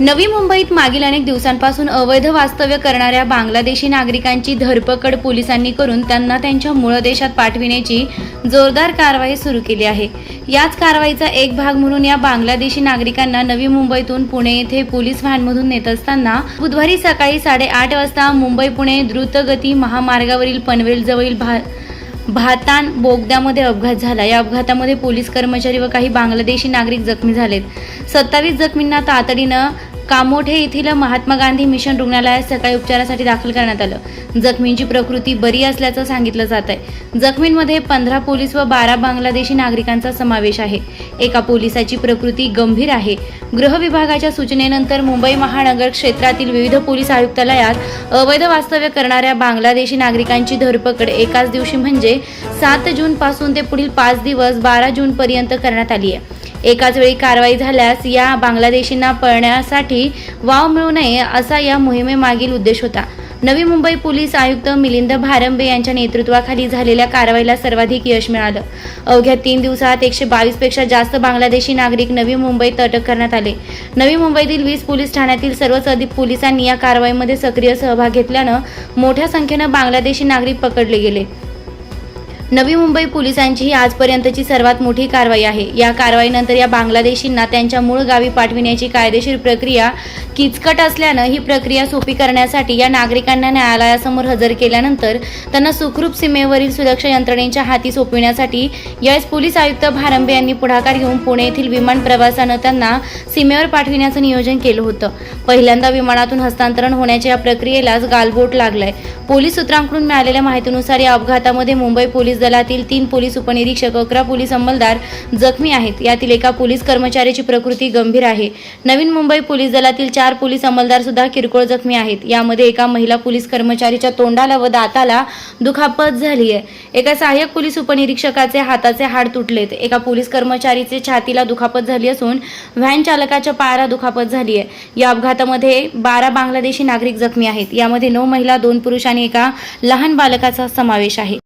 नवी मुंबईत मागील अनेक दिवसांपासून अवैध वास्तव्य करणाऱ्या बांगलादेशी नागरिकांची धरपकड पोलिसांनी करून त्यांना त्यांच्या मूळ देशात पाठविण्याची जोरदार कारवाई सुरू केली आहे. याच कारवाईचा एक भाग म्हणून या बांगलादेशी नागरिकांना नवी मुंबईतून पुणे येथे पोलीस व्हॅनमधून नेत असताना बुधवारी सकाळी साडेआठ वाजता मुंबई पुणे द्रुतगती महामार्गावरील पनवेलजवळील भा भातान बोगद्यामध्ये अपघात झाला. या अपघातामध्ये पोलीस कर्मचारी व काही बांगलादेशी नागरिक जखमी झालेत. सत्तावीस जखमींना तातडीनं कामोठे येथील महात्मा गांधी मिशन रुग्णालयात सकाळी उपचारासाठी दाखल करण्यात आलं. जखमींची प्रकृती बरी असल्याचं सांगितलं जात आहे. जखमींमध्ये पंधरा पोलीस व बारा बांगलादेशी नागरिकांचा समावेश आहे. एका पोलिसाची प्रकृती गंभीर आहे. गृह विभागाच्या सूचनेनंतर मुंबई महानगर क्षेत्रातील विविध पोलीस आयुक्तालयात अवैध वास्तव्य करणाऱ्या बांगलादेशी नागरिकांची धरपकड एकाच दिवशी म्हणजे सात जून पासून ते पुढील पाच दिवस बारा जून पर्यंत करण्यात आली आहे. एकाच वेळी कारवाई झाल्यास या बांगलादेशींना पळण्यासाठी वाव मिळू नये असा या मोहिमेमागील उद्देश होता. नवी मुंबई पोलीस आयुक्त मिलिंद भारंबे यांच्या नेतृत्वाखाली झालेल्या कारवाईला सर्वाधिक यश मिळालं. अवघ्या तीन दिवसात एकशे बावीसपेक्षा जास्त बांगलादेशी नागरिक नवी मुंबईत अटक करण्यात आले. नवी मुंबईतील वीस पोलीस ठाण्यातील सर्वच अधिक पोलिसांनी या कारवाईमध्ये सक्रिय सहभाग घेतल्यानं मोठ्या संख्येनं बांगलादेशी नागरिक पकडले गेले. नवी मुंबई पोलिसांची ही आजपर्यंतची सर्वात मोठी कारवाई आहे. या कारवाईनंतर या बांगलादेशींना त्यांच्या मूळ गावी पाठविण्याची कायदेशीर प्रक्रिया किचकट असल्यानं ही प्रक्रिया सोपी करण्यासाठी या नागरिकांना न्यायालयासमोर हजर केल्यानंतर त्यांना सुखरूप सीमेवरील सुरक्षा यंत्रणेच्या हाती सोपविण्यासाठी यावेळेस पोलीस आयुक्त भारंबे यांनी पुढाकार घेऊन पुणे येथील विमान प्रवासानं त्यांना सीमेवर पाठविण्याचं नियोजन केलं होतं. पहिल्यांदा विमानातून हस्तांतरण होण्याच्या या प्रक्रियेलाच गालबोट लागलाय. पोलीस सूत्रांकडून मिळालेल्या माहितीनुसार या अपघातामध्ये मुंबई पोलीस पोलीस दलातील तीन पोलीस उपनिरीक्षक अकरा पोलीस अंमलदार जखमी आहेत. यातील एका पोलीस कर्मचाऱ्याची प्रकृती गंभीर आहे. नवीन मुंबई पोलीस दलातील चार पोलीस अंमलदार सुद्धा किरकोळ जखमी आहेत. यामध्ये एका महिला पोलीस कर्मचारीच्या तोंडाला व दाताला दुखापत झाली आहे. एका सहाय्यक पोलीस उपनिरीक्षकाचे हाताचे हाड तुटलेत. एका पोलीस कर्मचारीचे छातीला दुखापत झाली असून व्हॅन चालकाच्या पायाला दुखापत झाली आहे. या अपघातामध्ये बारा बांगलादेशी नागरिक जखमी आहेत. यामध्ये नऊ महिला दोन पुरुष आणि एका लहान बालकाचा समावेश आहे.